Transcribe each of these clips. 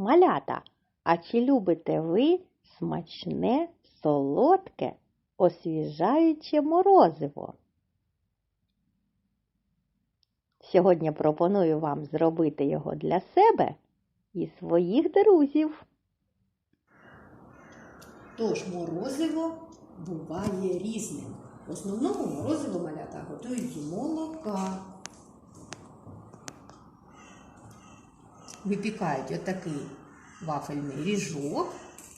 Малята, а чи любите ви смачне, солодке, освіжаюче морозиво? Сьогодні пропоную вам зробити його для себе і своїх друзів. Тож морозиво буває різним. В основному морозиво малята готують з молока. Випікають отакий вафельний ріжок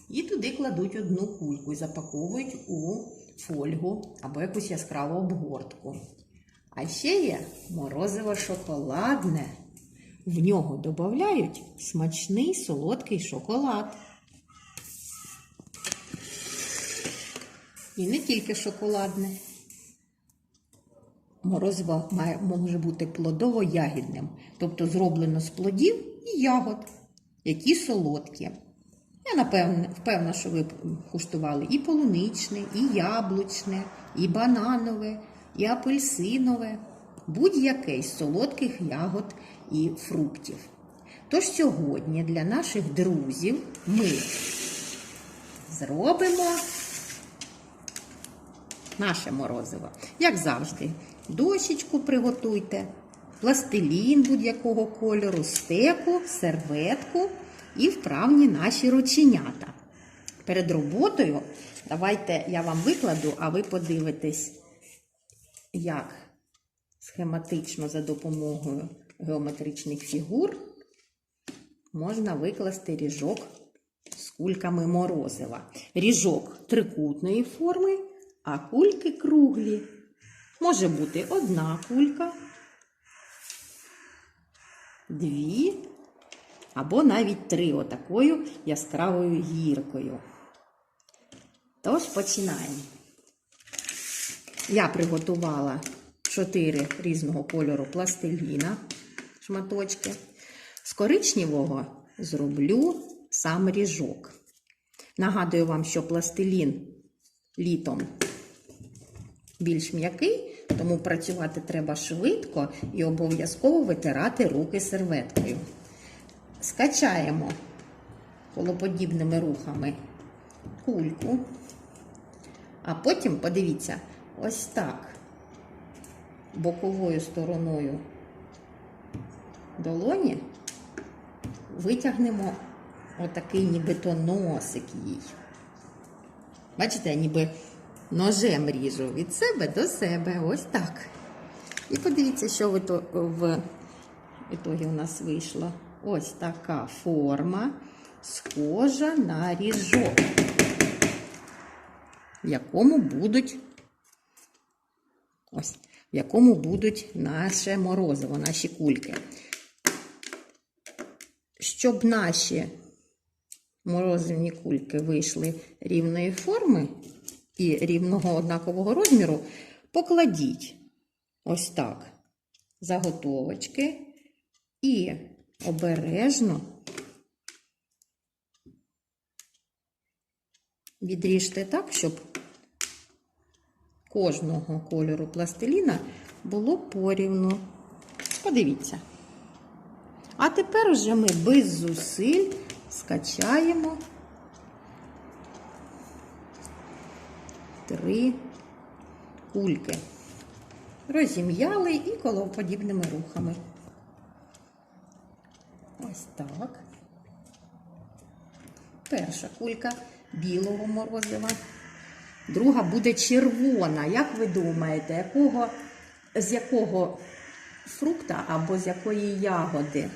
і туди кладуть одну кульку і запаковують у фольгу або якусь яскраву обгортку. А ще є морозиво шоколадне. В нього додають смачний солодкий шоколад. І не тільки шоколадне. Морозиво має, може бути плодово-ягідним, тобто зроблено з плодів і ягод, які солодкі. Я напевне впевнена, що ви куштували і полуничне, і яблучне, і бананове, і апельсинове, будь-яке з солодких ягод і фруктів. Тож сьогодні для наших друзів ми зробимо наше морозиво. Як завжди, дощечку приготуйте, пластилін будь-якого кольору, стеку, серветку і вправні наші рученята. Перед роботою давайте я вам викладу, а ви подивитесь, як схематично за допомогою геометричних фігур можна викласти ріжок з кульками морозива. Ріжок трикутної форми, а кульки круглі. Може бути одна кулька, дві або навіть три отакою яскравою гіркою. Тож починаємо. Я приготувала чотири різного кольору пластиліна, шматочки. З коричневого зроблю сам ріжок. Нагадую вам, що пластилін літом більш м'який, тому працювати треба швидко і обов'язково витирати руки серветкою. Скачаємо колоподібними рухами кульку, а потім, подивіться, ось так, боковою стороною долоні витягнемо отакий нібито носик їй. Бачите, ніби ножем ріжу від себе до себе. Ось так. І подивіться, що в в ітогі у нас вийшло. Ось така форма, схожа на ріжок, в якому будуть ось, в якому будуть наше морозиво, наші кульки. Щоб наші морозивні кульки вийшли рівної форми і рівного однакового розміру, покладіть ось так заготовочки і обережно відріжте так, щоб кожного кольору пластиліна було порівну. Подивіться. А тепер уже ми без зусиль скачаємо три кульки. Розім'яли і колоподібними рухами. Ось так. Перша кулька білого морозива. Друга буде червона. Як ви думаєте, якого, з якого фрукта або з якої ягоди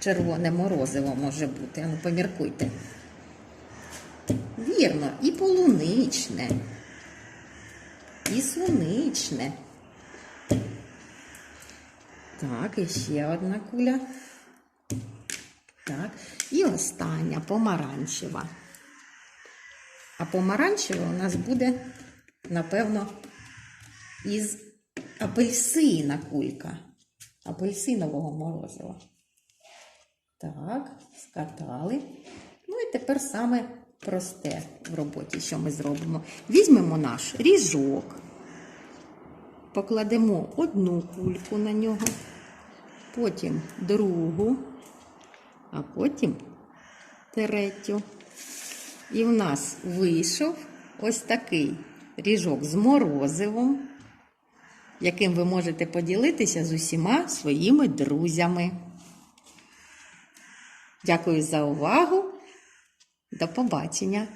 червоне морозиво може бути? Ну, поміркуйте. Вірно, і полуничне, і суничне. Так, і ще одна куля. Так, і остання помаранчева. А помаранчева у нас буде, напевно, із апельсина кулька. Апельсинового морозива. Так, скатали. Ну і тепер саме просте в роботі, що ми зробимо. Візьмемо наш ріжок, покладемо одну кульку на нього, потім другу, а потім третю. І в нас вийшов ось такий ріжок з морозивом, яким ви можете поділитися з усіма своїми друзями. Дякую за увагу. До побачення!